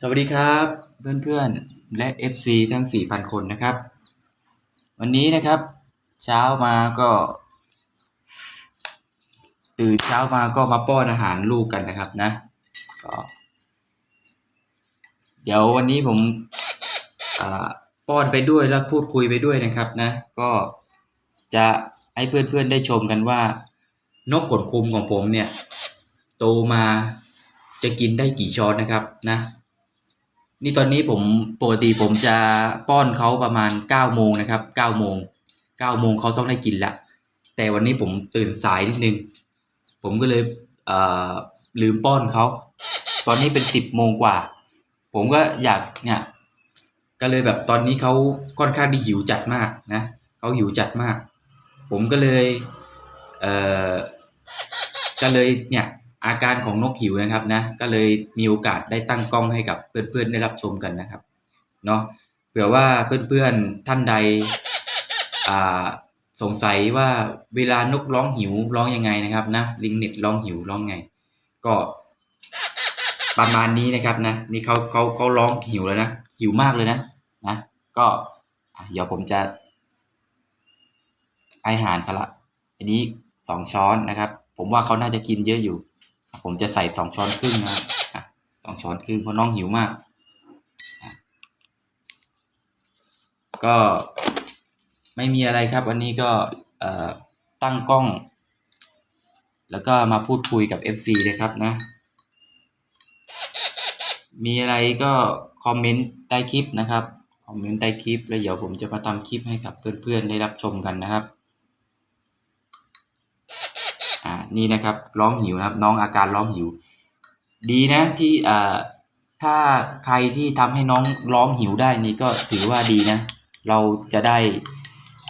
สวัสดีครับเพื่อนๆและ FC ทั้ง 4,000 คนนะครับ วันนี้นะครับ เช้ามาก็ ตื่นเช้ามาก็มาป้อนอาหารลูกกันนะครับนะก็เดี๋ยววันนี้ผมป้อนไปด้วยแล้วพูดคุยไปด้วยนะครับนะ ก็จะให้เพื่อนๆได้ชมกันว่า นกขนคุมของผมเนี่ย โตมาจะกินได้กี่ช้อนนะครับนะ นี่ตอนนี้ผมปกติผมจะป้อนเขาประมาณเก้าโมงนะครับเก้าโมงเก้าโมงเขาต้องได้กินละแต่วันนี้ผมตื่นสายนิดนึง ผมก็เลยเลืมป้อนเขาตอนนี้เป็นสิบโมงกว่า ผมก็อยากเนี่ยก็เลยแบบตอนนี้เขาค่อนข้างที่หิวจัดมากนะเขาหิวจัดมาก ผมก็เลยเออก็เลยเนี่ย อาการของนกหิวนะครับนะก็เลยมีโอกาสได้ตั้งกล้องให้กับเพื่อนๆได้รับชมกันนะครับเนาะเผื่อว่าเพื่อนๆท่านใดอ่าสงสัยว่าเวลานกร้องหิวร้องยังไงนะครับนะลิงเน็ตร้องหิวร้องไง ก็ประมาณนี้นะครับนะนี่เขาเขาเขาร้องหิวแล้วนะหิวมากเลยนะนะ ก็เดี๋ยวผมจะให้อาหารเขาละอันนี้สองช้อนนะครับ ผมว่าเขาน่าจะกินเยอะอยู่ ผมจะใส่สองช้อนครึ่งนะครับสองช้อนครึ่งเพราะน้องหิวมาก ก็ไม่มีอะไรครับ วันนี้ก็ตั้งกล้อง แล้วก็มาพูดคุยกับ FC นะครับนะ มีอะไรก็คอมเมนต์ใต้คลิปนะครับ คอมเมนต์ใต้คลิป แล้วเดี๋ยวผมจะมาทำคลิปให้กับเพื่อนๆได้รับชมกันนะครับ อ่า นี่นะครับร้องหิวนะครับ น้องอาการร้องหิว ดีนะที่อ่าถ้าใครที่ทำให้น้องร้องหิวได้นี่ก็ถือว่าดีนะ เราจะได้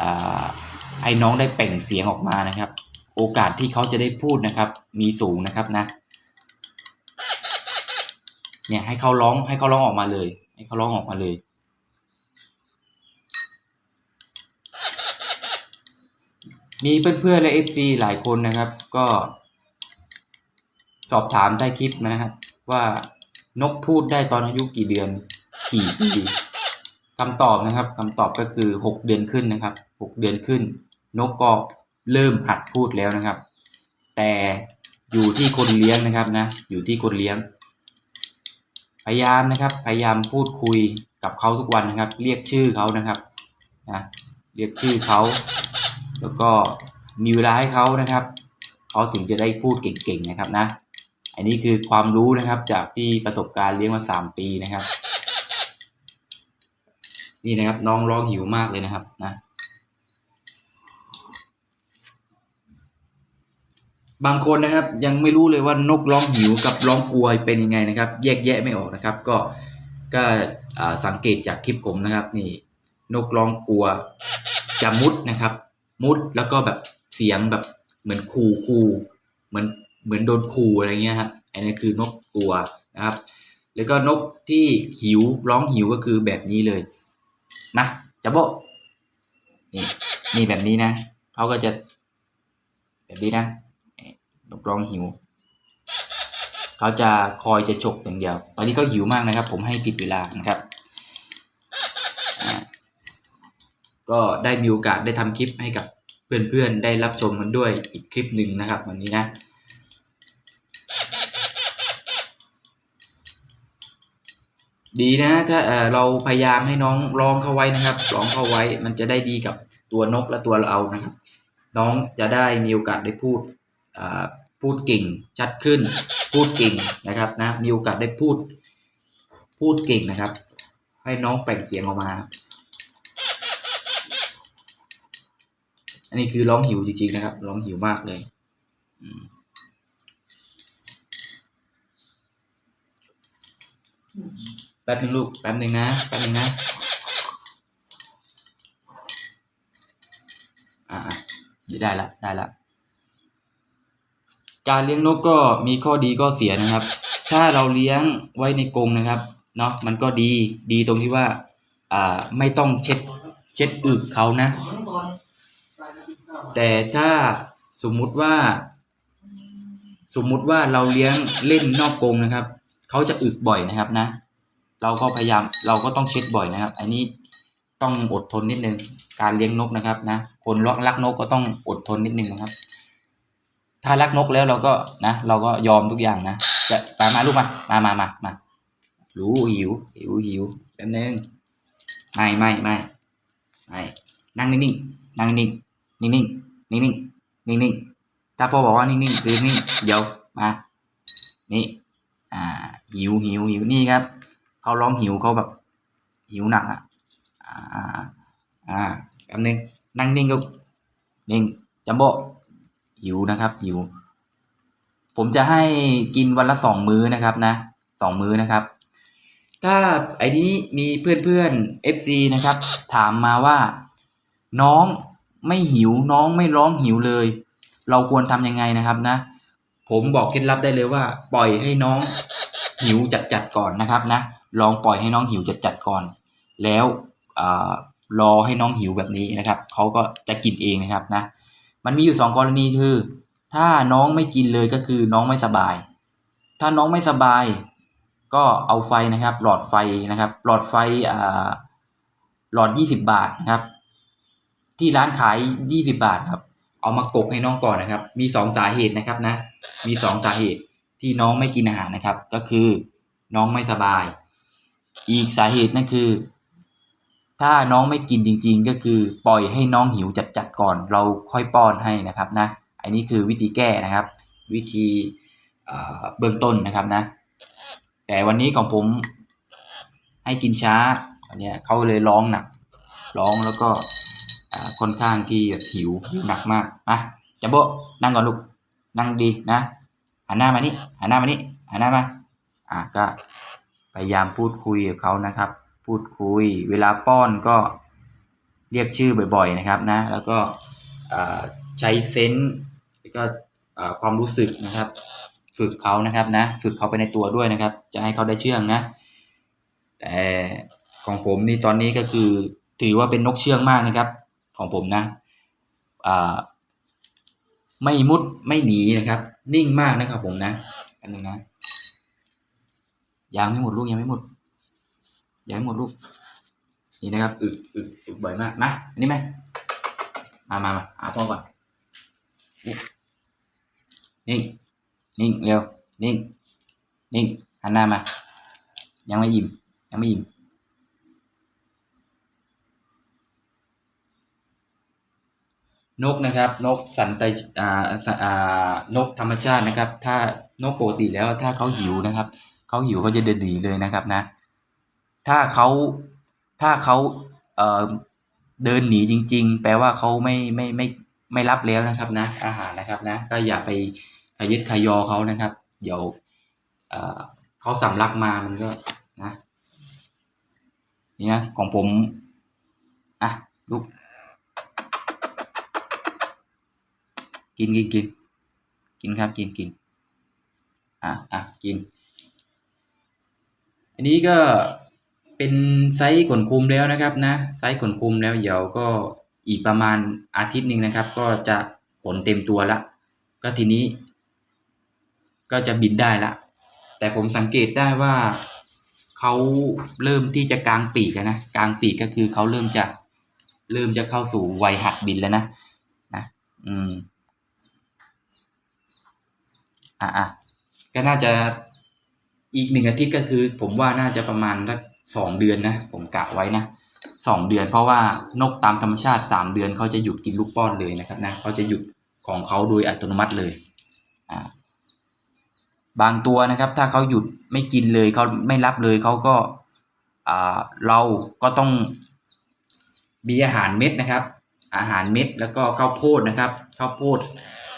อ่าให้น้องได้เป่งเสียงออกมานะครับ โอกาสที่เขาจะได้พูดนะครับ มีสูงนะครับนะเนี่ยให้เขาร้องให้เขาร้องออกมาเลย ให้เขาร้องออกมาเลย มีเพื่อนๆและ FC หลายคนนะครับ ก็ สอบถามใต้คลิปมานะครับ ว่านกพูดได้ตอนอายุกี่เดือนกี่ปีคำตอบนะครับคำตอบก็คือหกเดือนขึ้นนะครับหกเดือนขึ้น นกก็เริ่มหัดพูดแล้วนะครับ แต่อยู่ที่คนเลี้ยงนะครับนะ อยู่ที่คนเลี้ยง พยายามนะครับ พยายามพูดคุยกับเขาทุกวันนะครับ เรียกชื่อเขานะครับนะเรียกชื่อเขา แล้วก็มีเวลาให้เขานะครับเขาถึงจะได้พูดเก่งๆนะครับนะ อันนี้คือความรู้นะครับจากที่ประสบการณ์เลี้ยงมาสามปีนะครับ นี่นะครับน้องร้องหิวมากเลยนะครับนะ บางคนนะครับยังไม่รู้เลยว่านกร้องหิวกับร้องกลัวเป็นยังไงนะครับ แยกแยะไม่ออกนะครับ ก็ก็สังเกตจากคลิปผมนะครับ นี่ นกร้องกลัวจะมุดนะครับ มุดแล้วก็แบบเสียงแบบเหมือนคูคูเหมือนเหมือนโดนคูอะไรเงี้ยครับอันนี้คือนกกลัวนะครับ แล้วก็นกที่หิวร้องหิวก็คือแบบนี้เลยมาจับโบนี่นี่แบบนี้นะเขาก็จะแบบนี้นะนี่นกร้องหิวเขาจะคอยจะฉกอย่างเดียว ตอนนี้เขาหิวมากนะครับ ผมให้ผิดเวลานะครับอ่า ก็ได้มีโอกาสได้ทำคลิปให้กับเพื่อนๆได้รับชมมันด้วยอีกคลิปหนึ่งนะครับ วันนี้นะดีนะถ้าเราพยายามให้น้องร้องเข้าไว้นะครับร้องเข้าไว้มันจะได้ดีกับตัวนกและตัวเรานะครับ น้องจะได้มีโอกาสได้พูดพูดเก่งชัดขึ้น พูดเก่งนะครับนะมีโอกาสได้พูด พูดเก่งนะครับ ให้น้องแปลงเสียงออกมา อันนี้คือร้องหิวจริงๆนะครับ ร้องหิวมากเลยแป๊บนึงลูก แป๊บนึงนะ แป๊บนึงนะ อ่าได้ละ ได้ละ การเลี้ยงนกก็มีข้อดีข้อเสียนะครับ ถ้าเราเลี้ยงไว้ในกรงนะครับ เนาะมันก็ดี ดีตรงที่ว่า อ่า ไม่ต้องเช็ด เช็ดอึเขานะ แต่ถ้าสมมุติว่า สมมุติว่าเราเลี้ยงเล่นนอกกรงนะครับเขาจะอึบ่อยนะครับนะ เราก็พยายามเราก็ต้องเช็ดบ่อยนะครับ อันนี้ต้องอดทนนิดนึงการเลี้ยงนกนะครับนะ คนรักรักนกก็ต้องอดทนนิดนึงนะครับ ถ้ารักนกแล้วเราก็นะ เราก็ยอมทุกอย่างนะจะมามาลูกมามามามามารู้หิวหิวหิวแป๊บนึงไม่ไม่ไม่ไม่นั่งนิ่งๆนั่งนิ่ง ๆนิ่งๆนิ่งๆนิ่งๆถ้าพ่อบอกว่านิ่งๆคือนิ่งเดี๋ยวมานี่อ่าหิวหิวหิวนี่ครับเขาร้องหิวเขาแบบหิวหนักอะอ่าอ่าแป๊บนึงนั่งนิ่งลูกนิ่งจัมโบ้หิวนะครับหิว ผมจะให้กินวันละสองมื้อนะครับนะสองมื้อนะครับ ถ้าไอ้นี้มีเพื่อนเพื่อน FC นะครับ ถามมาว่า น้อง ไม่หิวน้องไม่ร้องหิวเลย เราควรทำยังไงนะครับนะ ผมบอกเคล็ดลับได้เลยว่า ปล่อยให้น้องหิวจัดๆก่อนนะครับนะลองปล่อยให้น้องหิวจัดๆก่อน แล้วอรอให้น้องหิวแบบนี้นะครับเขาก็จะกินเองนะครับนะ มันมีอยู่สองกรณีคือ ถ้าน้องไม่กินเลยก็คือน้องไม่สบาย ถ้าน้องไม่สบาย ก็เอาไฟนะครับ หลอดไฟนะครับ หลอดไฟหลอดยี่สิบบาทนะครับ ที่ร้านขายยี่สิบาทครับ เอามากกให้น้องก่อนนะครับ มีสองสาเหตุนะครับนะ มีสองสาเหตุที่น้องไม่กินอาหารนะครับ ก็คือน้องไม่สบาย อีกสาเหตุนั่นคือ ถ้าน้องไม่กินจริง ๆ ก็คือปล่อยให้น้องหิวจัดๆก่อน เราค่อยป้อนให้นะครับนะ อันนี้คือวิธีแก้นะครับ วิธีเบื้องต้นนะครับนะ แต่วันนี้ของผมให้กินช้าอันนี้เขาเลยร้องหนักร้องแล้วก็ ค่อนข้างที่หิวหิวหนักมากมาจัมโบ้นั่งก่อนลูกนั่งดีนะหันหน้ามานี่หันหน้ามานี่หันหน้ามาอะก็พยายามพูดคุยกับเขานะครับ พูดคุย เวลาป้อนก็เรียกชื่อบ่อยๆนะครับนะ แล้วก็ใช้เซนส์แล้วก็ความรู้สึกนะครับ ฝึกเขานะครับนะ ฝึกเขาไปในตัวด้วยนะครับ จะให้เขาได้เชื่องนะ แต่ของผมนี่ตอนนี้ก็คือถือว่าเป็นนกเชื่องมากนะครับ ของผมนะไม่มุดไม่หนีนะครับ นิ่งมากนะครับผมนะอันนึงนะยังไม่หมดลูกยังไม่หมดยังไม่หมดลูกนี่นะครับอึอึอึบ่อยมากนะอันนี้ไหมมามามาหาพ่อก่อนนิ่งนิ่งเร็วนิ่งนิ่งหันหน้ามา ยังไม่ยิ้มยังไม่ยิ้ม นกนะครับนกสันไตอ่าอ่านกธรรมชาตินะครับ ถ้านกปกติแล้วถ้าเขาหิวนะครับเขาหิวเขาจะเดินหนีเลยนะครับนะ ถ้าเขาถ้าเขาเอ่อเดินหนีจริง ๆ แปลว่าเขาไม่ไม่ไม่ไม่รับแล้วนะครับนะ อาหารนะครับนะ ก็อย่าไปขยึดขยอเขานะครับ เดี๋ยวเอ่อเขาสำลักมามันก็นะนี่นะของผมอะลูก กินกินกินกินครับกินกินอะอะกิน อันนี้ก็เป็นไซส์ขนคุมแล้วนะครับนะไซส์ขนคุมแล้วเดี๋ยวก็อีกประมาณอาทิตย์หนึ่งนะครับ ก็จะขนเต็มตัวละ ก็ทีนี้ ก็จะบินได้ละ แต่ผมสังเกตได้ว่าเขาเริ่มที่จะกลางปีกนะกลางปีกก็คือเขาเริ่มจะเริ่มจะเข้าสู่วัยหัดบินแล้วนะนะ อืม อะอะก็น่าจะอีกหนึ่งอาทิตย์ก็คือ ผมว่าน่าจะประมาณสักสองเดือนนะ ผมกะไว้นะสองเดือน เพราะว่านกตามธรรมชาติสามเดือนเขาจะหยุดกินลูกป้อนเลยนะครับนะเขาจะหยุดของเขาโดยอัตโนมัติเลยอ่าบางตัวนะครับ ถ้าเขาหยุดไม่กินเลยเขาไม่รับเลยเขาก็อ่าเราก็ต้องมีอาหารเม็ดนะครับ อาหารเม็ดแล้วก็ข้าวโพดนะครับข้าวโพด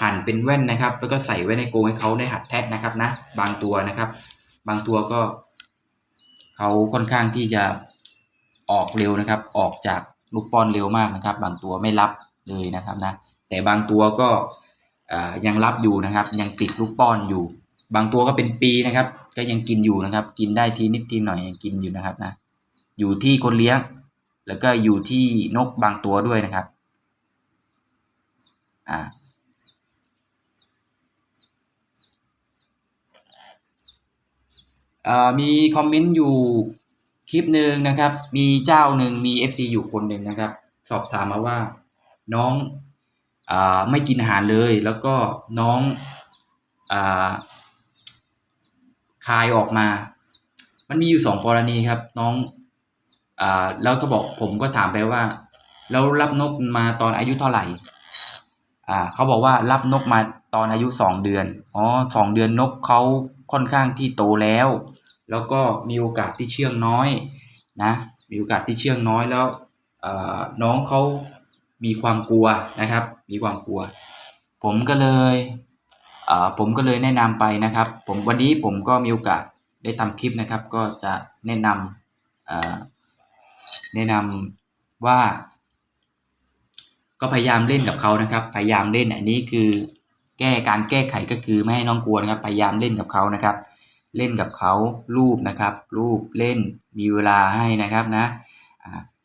หั่นเป็นแว่นนะครับ แล้วก็ใส่ไว้ในโกงให้เขาได้หัดแทะนะครับนะ บางตัวนะครับ บางตัวก็เขาค่อนข้างที่จะออกเร็วนะครับ ออกจากลูกป้อนเร็วมากนะครับ บางตัวไม่รับเลยนะครับนะ แต่บางตัวก็ยังรับอยู่นะครับ ยังติดลูกป้อนอยู่ บางตัวก็เป็นปีนะครับ ก็ยังกินอยู่นะครับ กินได้ทีนิดทีหน่อยยังกินอยู่นะครับนะ อยู่ที่คนเลี้ยง แล้วก็อยู่ที่นกบางตัวด้วยนะครับ อ่ามีคอมเมนต์อยู่คลิปหนึ่งนะครับ มีเจ้าหนึ่งมี FC อยู่คนหนึ่งนะครับ สอบถามมาว่าน้องอไม่กินอาหารเลย แล้วก็น้องอาคายออกมา มันมีอยู่สองกรณีครับน้องอ่าแล้วก็บอกผมก็ถามไปว่า แล้วรับนกมาตอนอายุเท่าไหร่ อ่าเขาบอกว่ารับนกมาตอนอายุสองเดือน อ๋อสองเดือนนกเขาค่อนข้างที่โตแล้ว แล้วก็มีโอกาสที่เชื่องน้อยนะ มีโอกาสที่เชื่องน้อยแล้วน้องเขามีความกลัวนะครับ มีความกลัว ผมก็เลยผมก็เลยแนะนำไปนะครับ ผมวันนี้ผมก็มีโอกาสได้ทำคลิปนะครับ ก็จะแนะนำแนะนำว่า ก็พยายามเล่นกับเขานะครับ พยายามเล่นอันนี้คือ แก้การแก้ไขก็คือไม่ให้น้องกลัวนะครับ พยายามเล่นกับเขานะครับ เล่นกับเขารูปนะครับ รูปเล่นมีเวลาให้นะครับนะ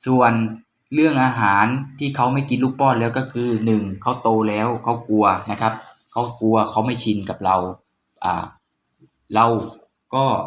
ส่วนเรื่องอาหารที่เขาไม่กินลูกป้อนแล้วก็คือหนึ่งเขาโตแล้วเขากลัวนะครับเขากลัวเขาไม่ชินกับเราเราก็